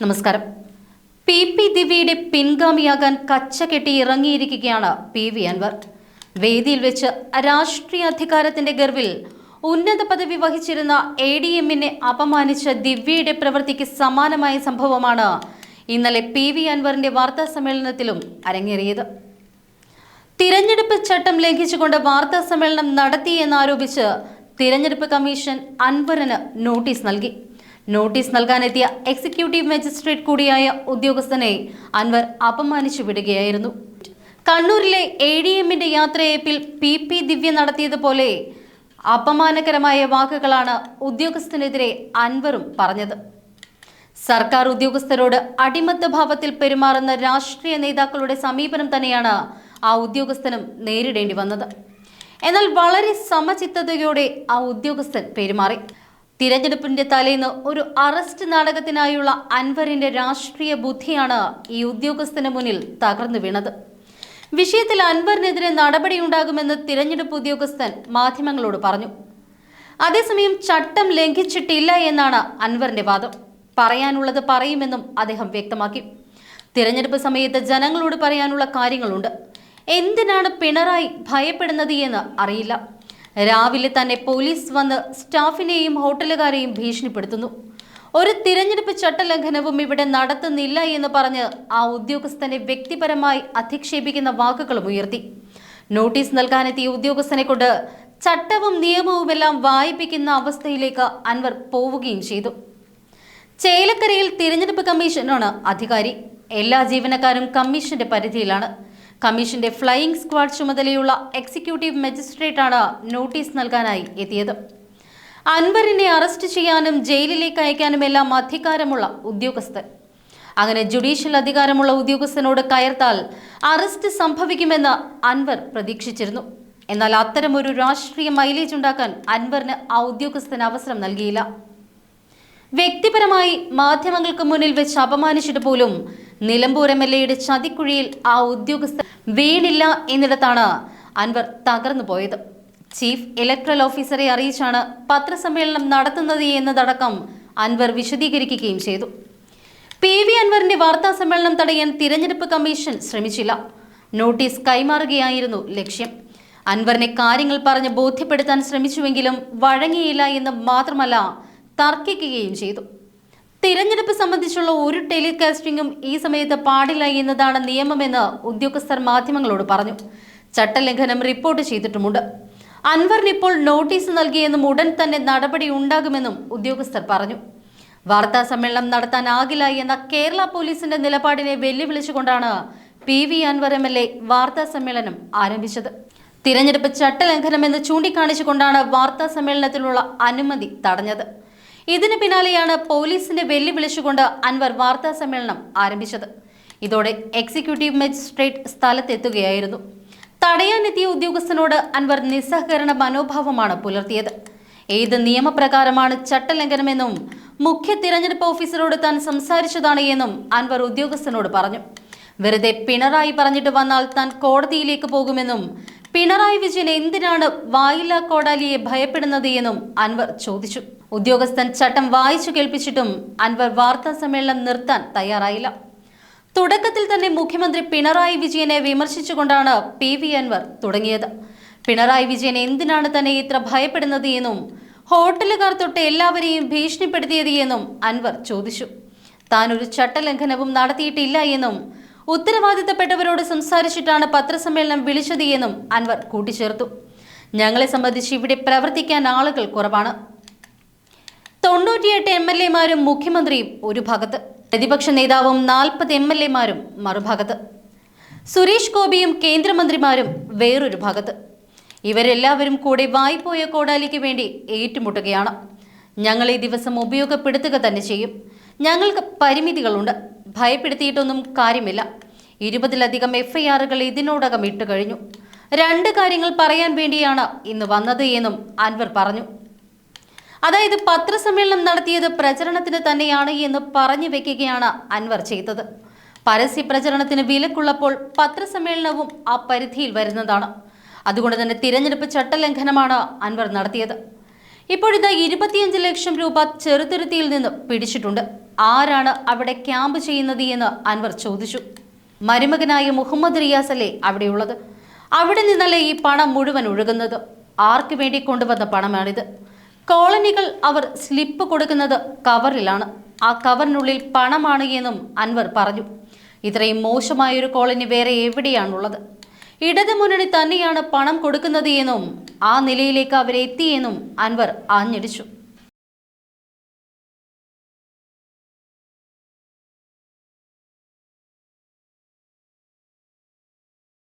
നമസ്കാരം. P P ദിവ്യയുടെ പിൻഗാമിയാകാൻ കച്ചകെട്ടി ഇറങ്ങിയിരിക്കുകയാണ് പി വി അൻവർ. വേദിയിൽ വെച്ച് രാഷ്ട്രീയ അധികാരത്തിന്റെ ഗർവിൽ ഉന്നത പദവി വഹിച്ചിരുന്ന എ ഡി എമ്മിനെ അപമാനിച്ച ദിവ്യയുടെ പ്രവൃത്തിക്ക് സമാനമായ സംഭവമാണ് ഇന്നലെ പി വി അൻവറിന്റെ വാർത്താ സമ്മേളനത്തിലും അരങ്ങേറിയത്. തിരഞ്ഞെടുപ്പ് ചട്ടം ലംഘിച്ചുകൊണ്ട് വാർത്താ സമ്മേളനം നടത്തിയെന്നാരോപിച്ച് തിരഞ്ഞെടുപ്പ് കമ്മീഷൻ അൻവറിന് നോട്ടീസ് നൽകി. നോട്ടീസ് നൽകാനെത്തിയ എക്സിക്യൂട്ടീവ് മജിസ്ട്രേറ്റ് കൂടിയായ ഉദ്യോഗസ്ഥനെ അൻവർ അപമാനിച്ചു വിടുകയായിരുന്നു. കണ്ണൂരിലെ എ ഡി എമ്മിന്റെ യാത്രയപ്പിൽ പി പി ദിവ്യ നടത്തിയതുപോലെ അപമാനകരമായ വാക്കുകളാണ് ഉദ്യോഗസ്ഥനെതിരെ അൻവറും പറഞ്ഞത്. സർക്കാർ ഉദ്യോഗസ്ഥരോട് അടിമത്ത ഭാവത്തിൽ പെരുമാറുന്ന രാഷ്ട്രീയ നേതാക്കളുടെ സമീപനം തന്നെയാണ് ആ ഉദ്യോഗസ്ഥനും നേരിടേണ്ടി വന്നത്. എന്നാൽ വളരെ സമചിത്തതയോടെ ആ ഉദ്യോഗസ്ഥൻ പെരുമാറി. തിരഞ്ഞെടുപ്പിന്റെ തലേന്ന് ഒരു അറസ്റ്റ് നാടകത്തിനായുള്ള അൻവറിന്റെ രാഷ്ട്രീയ ബുദ്ധിയാണ് ഈ ഉദ്യോഗസ്ഥന് മുന്നിൽ തകർന്നു വീണത്. വിഷയത്തിൽ അൻവറിനെതിരെ നടപടിയുണ്ടാകുമെന്ന് തിരഞ്ഞെടുപ്പ് ഉദ്യോഗസ്ഥൻ മാധ്യമങ്ങളോട് പറഞ്ഞു. അതേസമയം ചട്ടം ലംഘിച്ചിട്ടില്ല എന്നാണ് അൻവറിന്റെ വാദം. പറയാനുള്ളത് പറയുമെന്നും അദ്ദേഹം വ്യക്തമാക്കി. തിരഞ്ഞെടുപ്പ് സമയത്ത് ജനങ്ങളോട് പറയാനുള്ള കാര്യങ്ങളുണ്ട്. എന്തിനാണ് പിണറായി ഭയപ്പെടുന്നത് എന്ന് അറിയില്ല. രാവിലെ തന്നെ പോലീസ് വന്ന് സ്റ്റാഫിനെയും ഹോട്ടലുകാരെയും ഭീഷണിപ്പെടുത്തുന്നു. ഒരു തിരഞ്ഞെടുപ്പ് ചട്ടലംഘനവും ഇവിടെ നടത്തുന്നില്ല എന്ന് പറഞ്ഞ് ആ ഉദ്യോഗസ്ഥനെ വ്യക്തിപരമായി അധിക്ഷേപിക്കുന്ന വാക്കുകളും ഉയർത്തി. നോട്ടീസ് നൽകാനെത്തിയ ഉദ്യോഗസ്ഥനെ കൊണ്ട് ചട്ടവും നിയമവുമെല്ലാം വായിപ്പിക്കുന്ന അവസ്ഥയിലേക്ക് അൻവർ പോവുകയും ചെയ്തു. ചേലക്കരയിൽ തിരഞ്ഞെടുപ്പ് കമ്മീഷനാണ് അധികാരി. എല്ലാ ജീവനക്കാരും കമ്മീഷന്റെ പരിധിയിലാണ്. കമ്മീഷന്റെ ഫ്ലൈയിംഗ് സ്ക്വാഡ് ചുമതലയുള്ള എക്സിക്യൂട്ടീവ് മജിസ്ട്രേറ്റാണ് നോട്ടീസ് നൽകാനായി എത്തിയത്. അൻവറിനെ അറസ്റ്റ് ചെയ്യാനും ജയിലിലേക്ക് അയക്കാനുമെല്ലാം അധികാരമുള്ള ഉദ്യോഗസ്ഥൻ. അങ്ങനെ ജുഡീഷ്യൽ അധികാരമുള്ള ഉദ്യോഗസ്ഥനോട് കയർത്താൽ അറസ്റ്റ് സംഭവിക്കുമെന്ന് അൻവർ പ്രതീക്ഷിച്ചിരുന്നു. എന്നാൽ അത്തരമൊരു രാഷ്ട്രീയ മൈലേജ് ഉണ്ടാക്കാൻ അൻവറിന് ആ ഉദ്യോഗസ്ഥന് അവസരം നൽകിയില്ല. വ്യക്തിപരമായി മാധ്യമങ്ങൾക്ക് മുന്നിൽ വെച്ച് അപമാനിച്ചിട്ട് പോലും നിലമ്പൂർ എം എൽ എയുടെ ചതിക്കുഴിയിൽ ആ ഉദ്യോഗസ്ഥർ വീണില്ല എന്നിടത്താണ് അൻവർ തകർന്നു പോയത്. ചീഫ് ഇലക്ട്രൽ ഓഫീസറെ അറിയിച്ചാണ് പത്രസമ്മേളനം നടത്തുന്നത് എന്നതടക്കം അൻവർ വിശദീകരിക്കുകയും ചെയ്തു. പി വി അൻവറിന്റെ വാർത്താ സമ്മേളനം തടയാൻ തിരഞ്ഞെടുപ്പ് കമ്മീഷൻ ശ്രമിച്ചില്ല. നോട്ടീസ് കൈമാറുകയായിരുന്നു ലക്ഷ്യം. അൻവറിനെ കാര്യങ്ങൾ പറഞ്ഞ് ബോധ്യപ്പെടുത്താൻ ശ്രമിച്ചുവെങ്കിലും വഴങ്ങിയില്ല എന്ന് മാത്രമല്ല തർക്കിക്കുകയും ചെയ്തു. തിരഞ്ഞെടുപ്പ് സംബന്ധിച്ചുള്ള ഒരു ടെലികാസ്റ്റിംഗും ഈ സമയത്ത് പാടില്ല എന്നതാണ് നിയമമെന്ന് ഉദ്യോഗസ്ഥർ മാധ്യമങ്ങളോട് പറഞ്ഞു. ചട്ടലംഘനം റിപ്പോർട്ട് ചെയ്തിട്ടുമുണ്ട്. അൻവറിന് ഇപ്പോൾ നോട്ടീസ് നൽകിയെന്നും ഉടൻ തന്നെ നടപടി ഉണ്ടാകുമെന്നും ഉദ്യോഗസ്ഥർ പറഞ്ഞു. വാർത്താ സമ്മേളനം നടത്താനാകില്ല എന്ന കേരള പോലീസിന്റെ നിലപാടിനെ വെല്ലുവിളിച്ചുകൊണ്ടാണ് P V Anvar M L A വാർത്താ സമ്മേളനം ആരംഭിച്ചത്. തിരഞ്ഞെടുപ്പ് ചട്ടലംഘനമെന്ന് ചൂണ്ടിക്കാണിച്ചുകൊണ്ടാണ് വാർത്താ സമ്മേളനത്തിലുള്ള അനുമതി തടഞ്ഞത്. ഇതിന് പിന്നാലെയാണ് പോലീസിന്റെ വെല്ലുവിളിച്ചുകൊണ്ട് അൻവർ വാർത്താ സമ്മേളനം ആരംഭിച്ചത്. ഇതോടെ എക്സിക്യൂട്ടീവ് മജിസ്ട്രേറ്റ് സ്ഥലത്തെത്തുകയായിരുന്നു. തടയാനെത്തിയ ഉദ്യോഗസ്ഥനോട് അൻവർ നിസ്സഹകരണ മനോഭാവമാണ് പുലർത്തിയത്. ഏത് നിയമപ്രകാരമാണ് ചട്ടലംഘനമെന്നും മുഖ്യ തിരഞ്ഞെടുപ്പ് ഓഫീസറോട് താൻ സംസാരിച്ചതാണ് എന്നും അൻവർ ഉദ്യോഗസ്ഥനോട് പറഞ്ഞു. വെറുതെ പിണറായി പറഞ്ഞിട്ട് വന്നാൽ താൻ കോടതിയിലേക്ക് പോകുമെന്നും പിണറായി വിജയൻ എന്തിനാണ് വായില്ലാ കോടാലിയെ ഭയപ്പെടുന്നത് എന്നും അൻവർ ചോദിച്ചു. ഉദ്യോഗസ്ഥൻ ചട്ടം വായിച്ചു കേൾപ്പിച്ചിട്ടും അൻവർ വാർത്താ സമ്മേളനം നിർത്താൻ തയ്യാറായില്ല. തുടക്കത്തിൽ തന്നെ മുഖ്യമന്ത്രി പിണറായി വിജയനെ വിമർശിച്ചുകൊണ്ടാണ് പി വി അൻവർ തുടങ്ങിയത്. പിണറായി വിജയൻ എന്തിനാണ് തന്നെ ഇത്ര ഭയപ്പെടുന്നത് എന്നും ഹോട്ടലുകാർ തൊട്ട് എല്ലാവരെയും ഭീഷണിപ്പെടുത്തിയത് എന്നും അൻവർ ചോദിച്ചു. താൻ ഒരു ചട്ടലംഘനവും നടത്തിയിട്ടില്ല എന്നും ഉത്തരവാദിത്തപ്പെട്ടവരോട് സംസാരിച്ചിട്ടാണ് പത്രസമ്മേളനം വിളിച്ചത് എന്നും അൻവർ കൂട്ടിച്ചേർത്തു. ഞങ്ങളെ സംബന്ധിച്ച് ഇവിടെ പ്രവർത്തിക്കാൻ ആളുകൾ കുറവാണ്. തൊണ്ണൂറ്റിയെട്ട് എം എൽ എമാരും മുഖ്യമന്ത്രിയും ഒരു ഭാഗത്ത്. പ്രതിപക്ഷ നേതാവും നാൽപ്പത് എം എൽ എമാരും മറുഭാഗത്ത്. സുരേഷ് ഗോപിയും കേന്ദ്രമന്ത്രിമാരും വേറൊരു ഭാഗത്ത്. ഇവരെല്ലാവരും കൂടെ വായ്പോയ കോടാലിക്ക് വേണ്ടി ഏറ്റുമുട്ടുകയാണ്. ഞങ്ങൾ ഈ ദിവസം ഉപയോഗപ്പെടുത്തുക തന്നെ ചെയ്യും. ഞങ്ങൾക്ക് പരിമിതികളുണ്ട്. ഭയപ്പെടുത്തിയിട്ടൊന്നും കാര്യമില്ല. ഇരുപതിലധികം എഫ് ഐ ആറുകൾ ഇതിനോടകം ഇട്ടു കഴിഞ്ഞു. രണ്ട് കാര്യങ്ങൾ പറയാൻ വേണ്ടിയാണ് ഇന്ന് വന്നത് എന്നും അൻവർ പറഞ്ഞു. അതായത് പത്രസമ്മേളനം നടത്തിയത് പ്രചരണത്തിന് തന്നെയാണ് എന്ന് പറഞ്ഞു വെക്കുകയാണ് അൻവർ ചെയ്തത്. പരസ്യ പ്രചരണത്തിന് വിലക്കുള്ളപ്പോൾ പത്രസമ്മേളനവും ആ പരിധിയിൽ വരുന്നതാണ്. അതുകൊണ്ട് തന്നെ തിരഞ്ഞെടുപ്പ് ചട്ടലംഘനമാണ് അൻവർ നടത്തിയത്. ഇപ്പോഴിതാ ഇരുപത്തിയഞ്ച് ലക്ഷം രൂപ ചെറുതുരുത്തിയിൽ നിന്ന് പിടിച്ചിട്ടുണ്ട്. ആരാണ് അവിടെ ക്യാമ്പ് ചെയ്യുന്നത് എന്ന് അൻവർ ചോദിച്ചു. മരുമകനായ മുഹമ്മദ് റിയാസ് അല്ലേ അവിടെയുള്ളത്? അവിടെ നിന്നല്ലേ ഈ പണം മുഴുവൻ ഒഴുകുന്നത്? ആർക്ക് വേണ്ടി കൊണ്ടുവന്ന പണമാണിത്? കോളനികൾ അവർ സ്ലിപ്പ് കൊടുക്കുന്നത് കവറിലാണ്. ആ കവറിനുള്ളിൽ പണമാണ് എന്നും അൻവർ പറഞ്ഞു. ഇത്രയും മോശമായൊരു കോളനി വേറെ എവിടെയാണുള്ളത്? ഇടതു മുന്നണി തന്നെയാണ് പണം കൊടുക്കുന്നത് എന്നും ആ നിലയിലേക്ക് അവരെത്തിയെന്നും അൻവർ ആഞ്ഞടിച്ചു.